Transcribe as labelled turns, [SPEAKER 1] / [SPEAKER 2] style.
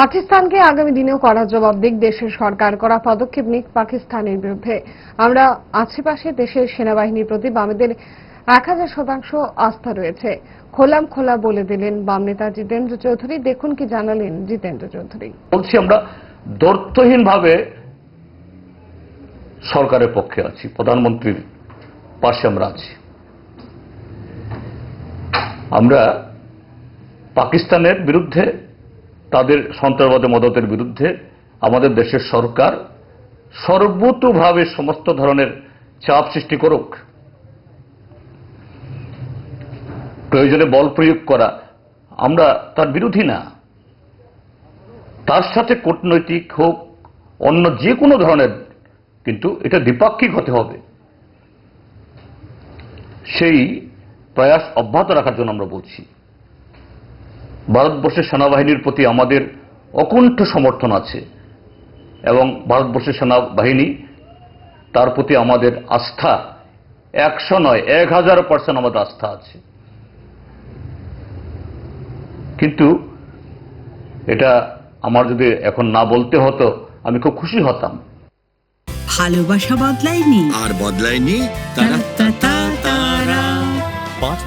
[SPEAKER 1] পাকিস্তানকে আগামী দিনেও কড়া জবাব দিক, দেশের সরকার করা পদক্ষেপ নিক পাকিস্তানের বিরুদ্ধে। আমরা আশেপাশে দেশের সেনাবাহিনীর প্রতি বামেদের এক হাজার শতাংশ আস্থা রয়েছে। খোলাম খোলা বলে দিলেন বাম নেতা জিতেন্দ্র চৌধুরী। দেখুন কি জানালেন জিতেন্দ্র চৌধুরী।
[SPEAKER 2] বলছি, আমরা দর্থহীনভাবে সরকারের পক্ষে আছি, প্রধানমন্ত্রীর পাশে আমরা আছি। আমরা পাকিস্তানের বিরুদ্ধে তাদের সন্ত্রাসবাদী মদতের বিরুদ্ধে আমাদের দেশের সরকার সর্বতোভাবে সমস্ত ধরনের চাপ সৃষ্টি করুক। প্রয়োজনে বল প্রয়োগ করা আমরা তার বিরোধী না। তার সাথে কূটনৈতিক হোক, অন্য যে কোনো ধরনের, কিন্তু এটা দ্বিপাক্ষিক হতে হবে। সেই প্রয়াস অব্যাহত রাখার জন্য আমরা বলছি। ভারতবর্ষের সেনাবাহিনীর প্রতি আমাদের অকুণ্ঠ সমর্থন আছে এবং ভারতবর্ষের সেনাবাহিনী তার প্রতি আমাদের আস্থা একশো নয় এক হাজার পার্সেন্ট আমাদের আস্থা আছে। কিন্তু এটা আমার যদি এখন না বলতে হতো আমি খুব খুশি হতাম।
[SPEAKER 3] ভালোবাসা বদলায়নি।
[SPEAKER 4] আর বদলায়নি
[SPEAKER 3] তারা।